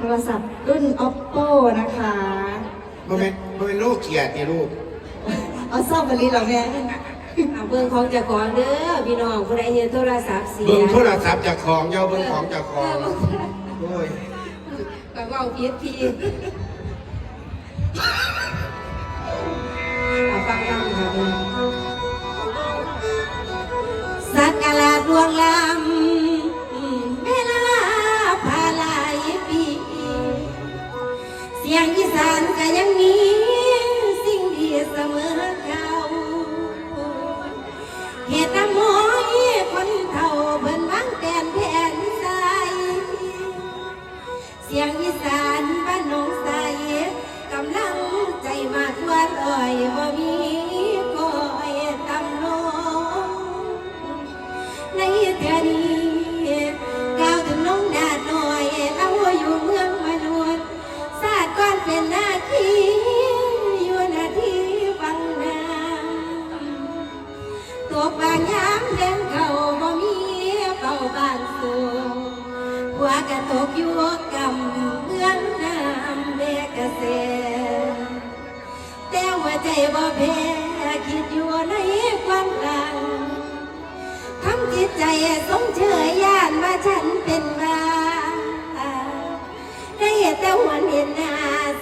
โทรศัพท์รุ่น oppo นะคะ มันเป็นมันเป็นลูกเกียรติลูกเอาซ่อมมาลีเหรอแม่เอาเบิ่งของเจากของเด้อพี่น้องผู้ใดเห็นโทรศัพท์เสียเบิ่งโทรศัพท์จากของเยาเบิ่งของจากขเอองอเบิ่งโอ้ยก็เว่าเพียทีเอาฟังฟังค่ะเบิ่งสักการะดวงลำ ห็นหน้า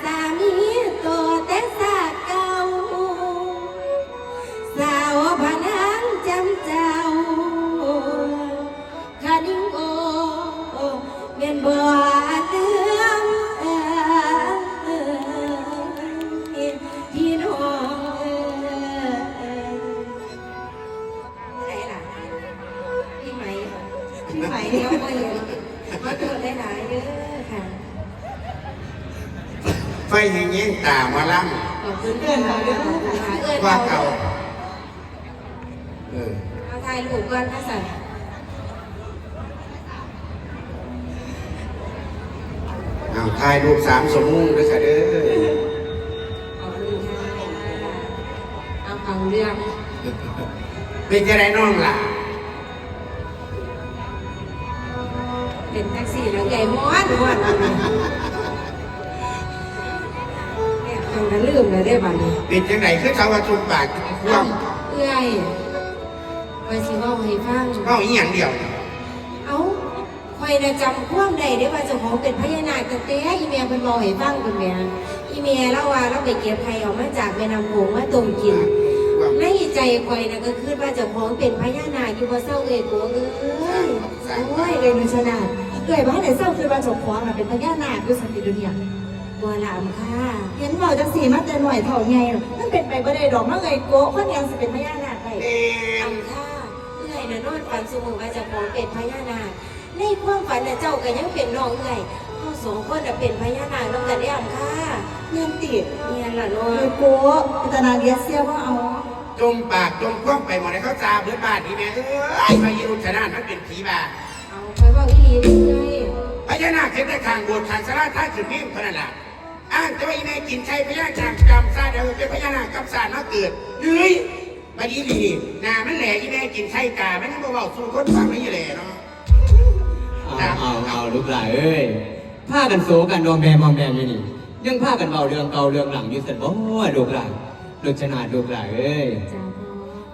สามีตัวแต่สาเก่า สาวพนังจำเจ้าคานิงโอเป็นบ่เตืองพี่น้องเอ่ยไหนล่ะพี่ไหมพี่ไหมเดี๋ยวมาเห็นมาตรวจหลายเด้อค่ะ ไฟแห้งแย่งตามาลั่งขอบคุณเพื่อนเราด้วยขอบคุณค่ะเอื้อนว่าเราเก่า เออ เอาถ่ายรูปก่อนนะสันเอาถ่ายรูปสามสมุงด้วยค่ะเด้อขอบคุณค่ะเอาฟังเรื่องเป็นจะได้น้องล่ะ เป็นแท็กซี่แล้วใหญ่ม้วนม้วน เลยได้บ้านี้เป็นจังไหนคือชาวชุมปากคว่เอื้อยไปสิเว่าให้ฟังำเมาอีหยังเดียว เอ้าคอยนะจำความใดได้ว่าเจ้าของเป็นพญานาคตั้งแต่อีเมียเป็นบอกให้ฟังเป็นแม่อีเมียเล่าว่าเราไปเก็บไข่ออกมาจากแม่น้ำโขงมาต้มกินในใจคอยนะก็คือว่าเจ้าของเป็นพญานาคอยู่บ่เศร้าเอ่ยกัวเอ้ยโอ้ยเลยนุชนาดเกิดบ้านไหนเศร้าคือบ้านจบควงเป็นพญานาคด้วยสันติดุเนีย บัวหลามค่ะเห็นบอกจังสีมาแต่หน่อยเท่าไงมันเป็นไปบ่ได้ดอกมาเลยโกะคนยังสิเป็นพญานาคได้เอ็มอำค่ะเอื้อยนะนอนฝันสมุว่าเจ้าของเป็นพญานาคในความฝันนะเจ้าก็ยังเป็นน้องเอื้อยเขาสองคนน่ะเป็นพญานาคน้องกันได้อำค่ะเงินติดเนี่ยล่ะเนาเลยะโกะพิจารณาเลียเสียว่าเอาจมปากจมคว่ำไปหมดเลยเขาจาเพื่อนบ้านนี่แม่เอ้ยมายีรุชนามันเป็นผีบ้าเอาคอยเว่าอีหลีเด้อเอ้ยพญานาคเห็นได้ข้างโบสถ์ข้างสาราท้ายขึ้นนิ่มเท่านั้นแหละอ้างจะว่าอีแม่กินชัยพญานาคกำซาเดียวเป็นพญานาคกำซามาเกิดเฮ้ยมาอีหลีนามันแหล่อีแม่กินชัยกามันยังบ่เบาสู่คนฟังไม่แหล่เนาะเอาเอาเอาลูกหลานเอ้ยพากันโศกันดอมแบมมอมแบมอยู่นี่ยังพากันเบาเรื่องเก่าเรื่องหลังอยู่สันบ่ลูกหลานลูกชนาดลูกหลานเอ้ย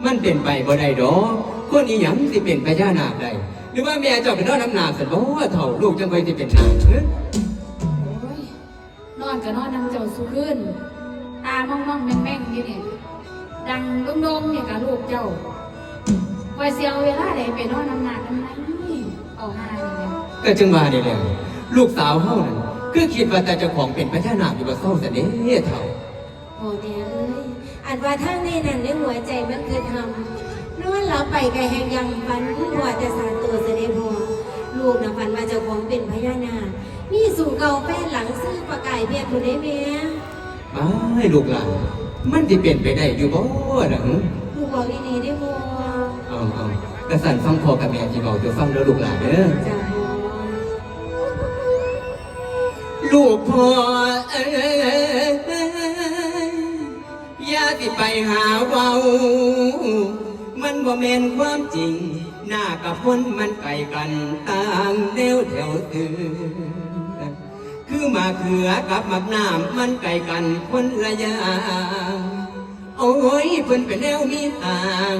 มันเป็นไปบ่ได้ดอกคนอีหยังสิเป็นพญานาคได้หรือว่าแม่เจ้าเป็นน้องน้ำหนาสันบ่เถ่าลูกจังไว้สิเป็นนาคเอ้ยโอ้ยนอน ก็นอนนำเจ้าสุขึ้น ตามองมองแม่งแม่งอยู่นี่ดังดุมๆเนี่ยกับลูกเจ้าคอยเสียวเวลาใดไปนอนน้ำหนักน้ำไหนเอาหาเนี่ยก็จึงว่านี่แหละลูกสาวเฮานั่นคือคิดว่าแต่เจ้าของเป็นพญานาคอยู่บ่เศร้าซะเด้เถ่าพ่อแม่เอ้ยอันว่าทางในนั้นในหัวใจมันคือทำนอนหลับไปไกแหงยังฝันหัวแต่สารตัวเสด็จพ่อ ลูกนะฝันว่าเจ้าของเป็นพญานาคมีสูงเก่าแป้นหลังซื้อประกายเพียรผู้ได้แม่ไอ้ลูกหลานมันสิเป็นไปได้อยู่บ่ล่ะหึลูกบอกอีนี่ได้บ่เอาเอากระสันฟังพ่อกับแม่ที่บอกจะฟังเด้อลูกหลานเด้อจ้าพ่อลูกพ่อเอ้ยอย่าติไปหาเว้ามันบ่แม่นความจริง หน้ากับคนมันไกลกันต่างแนวแถวตื่นคือมาเขือกับมักน้ำมันไกลกันคนละอย่างโอ้ยเพิ่นเป็นแนวมีต่าง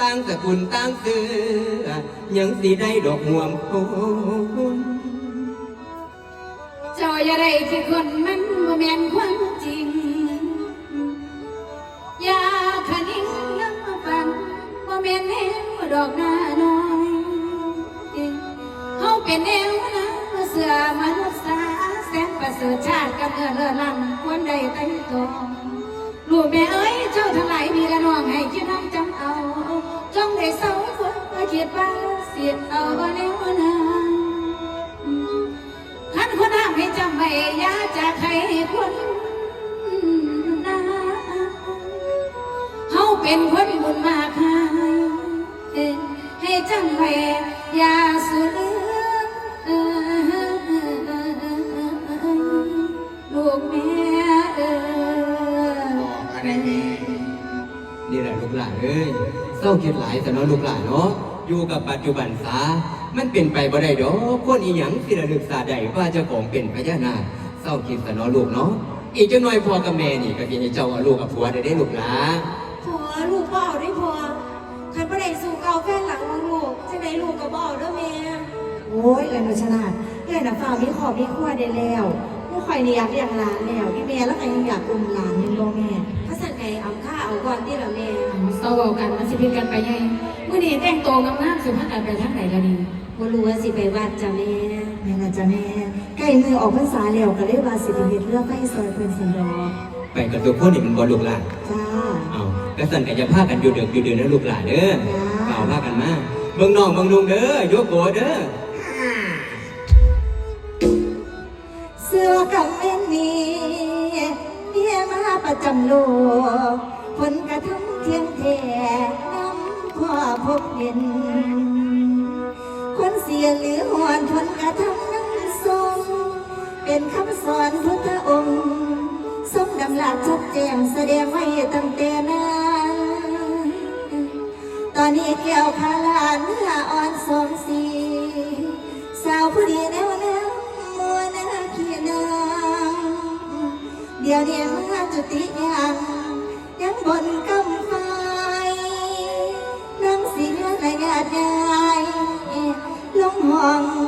ต่างสกุลต่างเสือยังสิได้ดอกห่วงโคนจอย่าได้คิดคนมันบ่แม่นคว เลิศล้ำควรได้ไต่ตองลูกแม่เอ้ยเจ้าทั้งหลายมีละน้องให้คิดทำจำเอาจงได้เศร้าควรคิดว่าเสียเอาแนวนั้นขันคนห้ามให้จำไว้ยาจากใครคนนะเฮาเป็นคนบุญมากให้ให้จำไว้ยาสูญ เอ้ยเศร้าคิดหลายแต่เนาะลูกหลานเนาะอยู่กับปัจจุบันซามันเป็นไปบ่ได้ดอกคนอีหยังสิระลึกซาใดว่าเจ้าของเป็นพญานาคเศร้าคิดแต่เนาะลูกเนาะอีกจังหน่อยพ่อกับแม่นี่ก็สิให้เจ้าเอาลูกกับผัวได้ได้ลูกหลานผัวลูกบ่เอาได้ผัวคันบ่ได้สู่เก่าแฟนหลังของลูกจังไดลูกก็บ่เอาเด้อแม่โอ้ยเอ็นชนาดเอ็นน่ะฝ่ามีขอบมีขั้วได้แล้วผู้คอยนี่อยากเลี้ยงหลานแล้วพี่แม่แล้วก็ยังอยากอุ้มหลานยังบ่แม่ถ้าสั่นไงเอาข้าเอาก่อนที่ละแม่ เศร้าเอากันมันสิพิกันไปไงมื่อนี้แต่งตัวงามๆสิพากันไปทางไหนล่ะนี่บ่รู้ว่าสิไปวัดจ้ะแม่แม่นะจ้ะแม่ใกล้มือออกพรรษาแล้วก็เลยว่าสิไปเฮ็ดเรือไฟซอยเพิ่นสิดอกไปกับตัวคนนี่มันบ่ลูกหลานจ้าเอากระสันก็จะพากันอยู่เดือกอยู่เดือนนะลูกหลานเด้อเก่าพากันมาเบิ่งน้องเบิ่งลุงเด้อยกโกเด้อเสื้อกันแม่นนี้เมียมาประจำโลกผลกระทำ เทียงแทน้ำพ่อพบเห็น คนเสียหรือหวนผลกระทำนั้นทรงเป็นคำสอนพุทธองค์ทรงดำลาชัดแจ้งแสดงไว้ตั้งแต่นั้นตอนนี้แก้วพาลานเนื้ออ่อนสองสี สาวผู้ดีแนวน้ำมัวนาขี้นางเดี๋ยวนี้มาจุติยัง ได้ลงห้อง